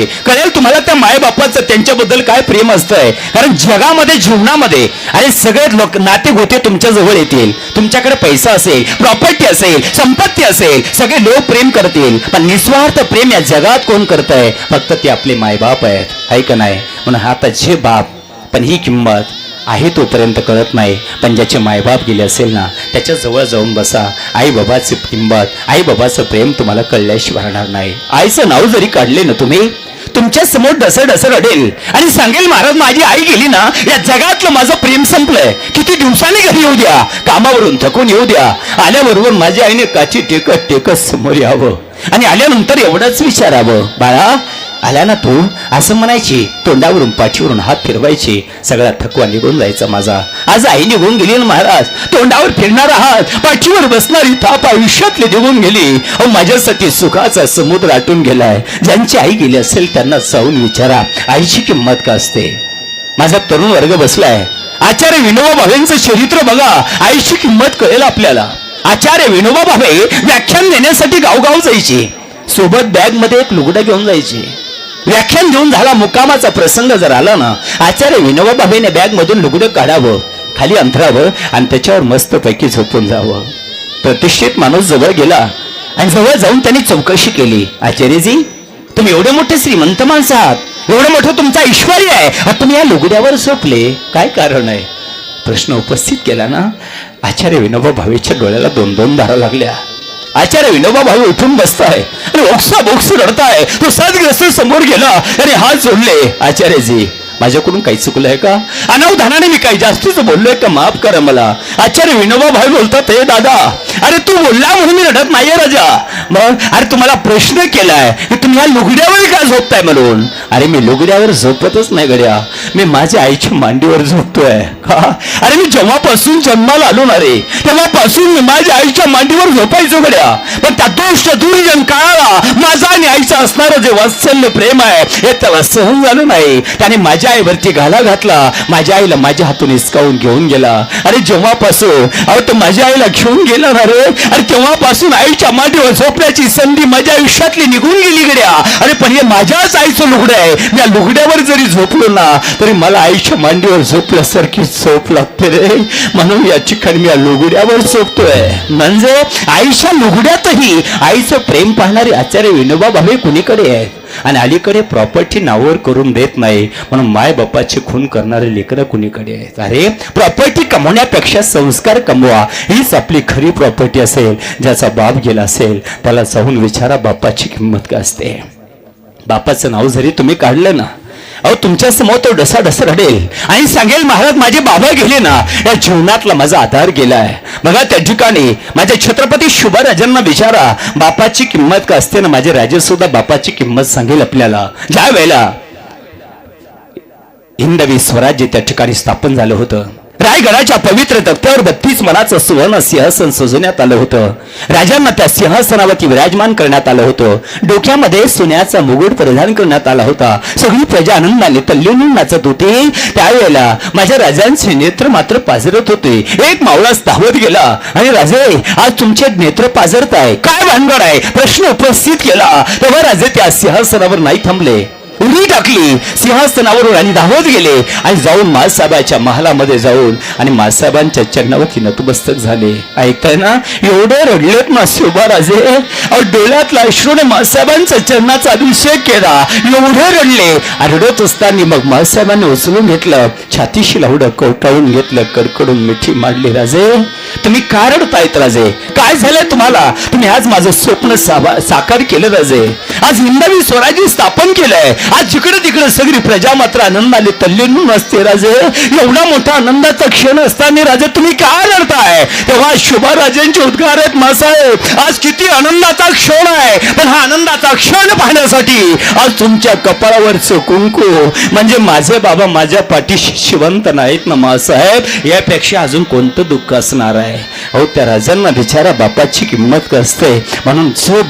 आहे कळेल तुम्हाला त्या मायबापाचं त्यांच्याबद्दल काय प्रेम असतंय? कारण जगामध्ये जीवनामध्ये आणि सगळे लोक नाते गोते तुमच्या जवळ येतील. तुमच्याकडे पैसा असेल प्रॉपर्टी असेल संपत्ती असेल सगळे लोक प्रेम करतील. पण निस्वार्थ प्रेम या जगात कोण करत आहे फक्त ते आपले मायबाप आहेत. आहे का नाही? म्हणून आता जे बाप पण ही किंमत आहे तोपर्यंत कळत नाही. पण ज्याचे मायबाप गेले असेल ना त्याच्याजवळ जाऊन बसा. आई बाबाची किंमत आई बाबाचं प्रेम तुम्हाला कळल्याशिवाय राहणार नाही. आईचं नाव जरी काढले ना तुम्ही तुमच्यासमोर डसर डसर अडेल. आणि सांगेल महाराज माझी आई गेली ना या जगातलं माझं प्रेम संपलंय. किती दिवसांनी घरी येऊ द्या. कामावरून थकून येऊ द्या. आल्याबरोबर माझ्या आईने काची टेकत टेकत समोर यावं. आणि आल्यानंतर एवढंच विचारावं. बाळा आला ना तू? असं म्हणायची. तोंडावरून पाठीवरून हात फिरवायचे. सगळा थकवा निघून जायचा माझा. आज आई निघून गेली ना महाराज. तोंडावर फिरणार आहात. पाठीवर बसणारी थाप आयुष्यातली निघून गेली. अहो माझ्यासाठी सुखाचा समुद्र आटून गेलाय. ज्यांची आई गेली असेल त्यांना जाऊन विचारा. आईची किंमत का असते? माझा तरुण वर्ग बसलाय. आचार्य विनोबा भावेंचं चरित्र बघा. आईची किंमत कळेल आपल्याला. आचार्य विनोबा भावे व्याख्यान देण्यासाठी गावगाव जायचे. सोबत बॅगमध्ये एक लुगडं घेऊन जायचे. व्याख्यान देऊन झाला मुकामाचा प्रसंग जर आला ना आचार्य विनोबा भावेने बॅग मधून लुगडं काढावं खाली अंतरावं आणि त्याच्यावर मस्त पैकी झोपून जावं. प्रतिष्ठित माणूस जवळ गेला आणि जवळ जाऊन त्यांनी चौकशी केली. आचार्यजी तुम्ही एवढे मोठे श्रीमंत माणसं आहात. एवढं मोठं तुमचा ऐश्वर्य आहे. तुम्ही या लुगड्यावर झोपले. काय कारण आहे? प्रश्न उपस्थित केला ना आचार्य विनोबा भावेच्या डोळ्याला दोन दोन धारा लागल्या. आचार्य विनोबा भाऊ उठून बसताय. आणि ओक्सा बोक्स रडताय. तो सदग्रस्त समोर गेला आणि हात जोडले. आचार्यजी माझ्याकडून काही चुकलंय आहे का? अनावधानाने मी काही जास्तीच बोललोय का? माफ करा मला. आचार्य विनोबा भाई बोलतात हे दादा अरे बोलला म्हणून मी रडत नाहीये राजा. मग अरे तुम्हाला प्रश्न केलाय. की तुम्ही या लुगड्यावर का झोपताय म्हणून? अरे मी लुगड्यावर झोपतच नाही गड्या. मी माझ्या आईच्या मांडीवर झोपतोय. का अरे मी जेव्हापासून जन्माला आलो ना रे तेव्हापासून मी माझ्या आईच्या मांडीवर झोपायचो गड्या. पण त्या दोष दुर्जन काळाला माझा आणि आईचं असणारं जे वात्सल्य प्रेम आहे हे त्याला सहन झालं नाही. त्याने माझ्या आईवरती घाला घातला. माझ्या आईला माझ्या हातून हिसकावून घेऊन गेला. अरे जेव्हापासून अहो तो माझ्या आईला घेऊन गेला ना रे. यार तेव्हापासून आईच्या मांडीवर झोपण्याची संधी माझ्या आयुष्यातली निघून गेली गड्या. अरे पण हे माझ्याच आईचं लुगडं आहे. या लुगड्यावर जरी झोपलो ना तरी मला आईच्या मांडीवर झोपल्यासारखी झोप लागते रे. म्हणून या ठिकाणी मी या लुगड्यावर झोपतोय. म्हणजे आईच्या लुगड्यातही आईचं प्रेम पाहणारे आचार्य विनोबा भावे कुणीकडे आहेत? आणि अलीकडे प्रॉपर्टी नावावर करून देत नाही. म्हणून माय बापाची खून करणारे लेकरं कुणीकडे आहेत? अरे प्रॉपर्टी कमवण्यापेक्षा संस्कार कमवा. हीच आपली खरी प्रॉपर्टी असेल. ज्याचा बाप गेला असेल त्याला जाऊन विचारा बापाची किंमत काय असते. बापाचं नाव जरी तुम्ही काढलं ना अहो तुमच्यासमोर तो डसा डसा रडेल. आणि सांगेल महाराज माझे बाबा गेले ना या जीवनातला माझा आधार गेलाय. बघा त्या ठिकाणी माझ्या छत्रपती शुभराजांना विचारा बापाची किंमत का असते ना माझे राजे सुद्धा बापाची किंमत सांगेल आपल्याला. ज्या वेळेला हिंदवी स्वराज्य त्या ठिकाणी स्थापन झालं होतं रायगडाच्या पवित्र तक्त्यावर बत्तीस मनाचं सुवर्ण सिंहासन सजवण्यात आलं होतं. राजांना त्या सिंहासनावरती विराजमान करण्यात आलं होतं. डोक्यामध्ये सोन्याचा मुकुट परिधान करण्यात आला होता. सगळी प्रजा आनंदाने तल्लीन नाचत होती. त्यावेळेला माझ्या राजांचे नेत्र मात्र पाजरत होते. एक मावळास धावत गेला. आणि राजे आज तुमचे नेत्र पाजरत आहे काय भानगड आहे? प्रश्न उपस्थित केला. तेव्हा राजे त्या सिंहासनावर नाही थांबले. उडी टाकली. सिंहासनावरून आणि धावत गेले आणि जाऊन मासाहेबाच्या महालामध्ये जाऊन आणि मासाहेबांच्या चरणावरती नतमस्तक झाले. ऐकताय ना? एवढे रडलेत मासोबा राजे डोळ्यातला अश्रूने मासाहेबांच्या चरणाचा अभिषेक केला. एवढे रडले. रडत असताना मग मासाहेबांनी उचलून घेतलं. छातीशी लावडं कवटाळून घेतलं. कडकडून मिठी मांडली. राजे तुम्ही का रडतायत राजे? काय झालंय तुम्हाला? तुम्ही आज माझं स्वप्न साकार केलं राजे. आज हिंदवी स्वराज्य स्थापन केलंय. आज जिकडे तिकडे सगळी प्रजा मात्र आनंदाने तल्लीन असते राजे. एवढा मोठा आनंदाचा क्षण असताना राजे तुम्ही काय लढताय? तेव्हा शुभराजांचे उद्गार आहेत मासाहेब आज किती आनंदाचा क्षण आहे. पण हा आनंदाचा क्षण पाहण्यासाठी आज तुमच्या कपाळावरचं कुंकू. म्हणजे माझे बाबा माझ्या पाठीशी शिवंत नाहीत ना मासाहेब यापेक्षा अजून कोणतं दुःख असणार आहे? अहो त्या राजांना बिचारा बापाची किंमत असते म्हणून जो